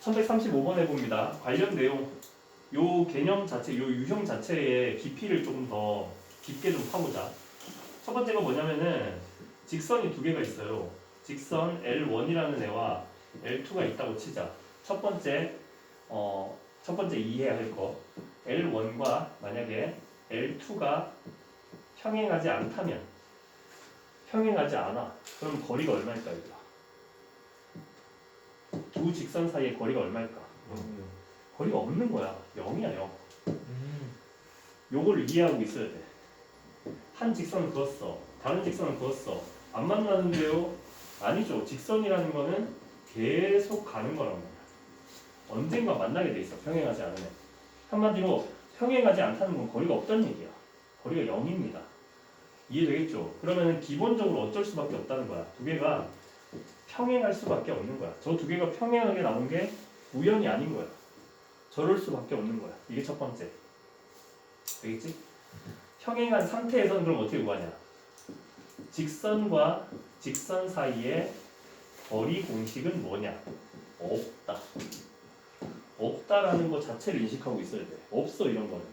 1135번에 봅니다. 관련 내용, 요 개념 자체, 요 유형 자체의 깊이를 조금 더 깊게 좀 파보자. 첫 번째가 뭐냐면은 직선이 두 개가 있어요. 직선 L1이라는 애와 L2가 있다고 치자. 첫 번째, 어, 첫 번째 이해해야 할 거. L1과 만약에 L2가 평행하지 않다면, 평행하지 않아. 그럼 거리가 얼마일까, 이거? 두 직선 사이의 거리가 얼마일까? 거리가 없는 거야. 0이야, 0. 요거를 이해하고 있어야 돼. 한 직선을 그었어. 다른 직선을 그었어. 안 만나는데요? 아니죠. 직선이라는 거는 계속 가는 거란 말이야. 언젠가 만나게 돼 있어. 평행하지 않으면. 한마디로 평행하지 않다는 건 거리가 없다는 얘기야. 거리가 0입니다. 이해되겠죠? 그러면 기본적으로 어쩔 수밖에 없다는 거야. 두 개가 평행할 수밖에 없는 거야. 저 두 개가 평행하게 나온 게 우연이 아닌 거야. 저럴 수밖에 없는 거야. 이게 첫 번째. 되겠지? 평행한 상태에서는 그럼 어떻게 구하냐? 직선과 직선 사이의 거리 공식은 뭐냐? 없다. 없다라는 것 자체를 인식하고 있어야 돼. 없어 이런 거는.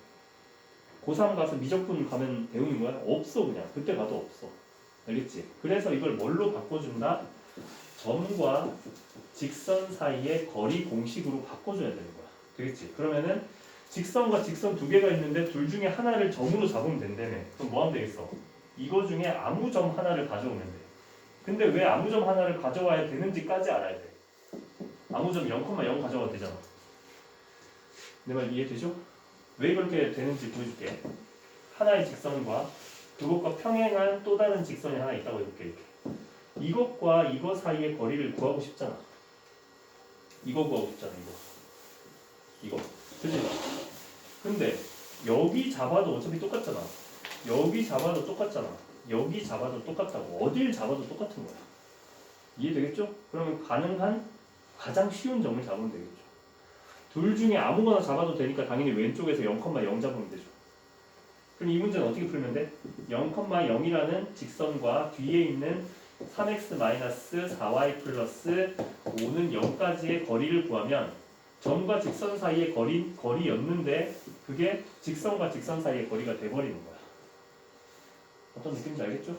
고3 가서 미적분 가면 배우는 거야? 없어 그냥. 그때 가도 없어. 알겠지? 그래서 이걸 뭘로 바꿔준다? 점과 직선 사이의 거리 공식으로 바꿔줘야 되는 거야. 되겠지? 그러면은 직선과 직선 두 개가 있는데 둘 중에 하나를 점으로 잡으면 된다며. 그럼 뭐 하면 되겠어? 이거 중에 아무 점 하나를 가져오면 돼. 근데 왜 아무 점 하나를 가져와야 되는지까지 알아야 돼. 아무 점 0,0 가져와도 되잖아. 내 말 이해되죠? 왜 그렇게 되는지 보여줄게. 하나의 직선과 그것과 평행한 또 다른 직선이 하나 있다고 해볼게. 이렇게. 이것과 이거 사이의 거리를 구하고 싶잖아. 이거 구하고 싶잖아. 이거. 이거. 그지? 근데 여기 잡아도 어차피 똑같잖아. 여기 잡아도 똑같잖아. 여기 잡아도 똑같다고. 어딜 잡아도 똑같은 거야. 이해되겠죠? 그러면 가능한 가장 쉬운 점을 잡으면 되겠죠. 둘 중에 아무거나 잡아도 되니까 당연히 왼쪽에서 0,0 잡으면 되죠. 그럼 이 문제는 어떻게 풀면 돼? 0,0이라는 직선과 뒤에 있는 3x-4y 플러스 5는 0까지의 거리를 구하면 점과 직선 사이의 거리, 거리였는데 그게 직선과 직선 사이의 거리가 돼버리는 거야. 어떤 느낌인지 알겠죠?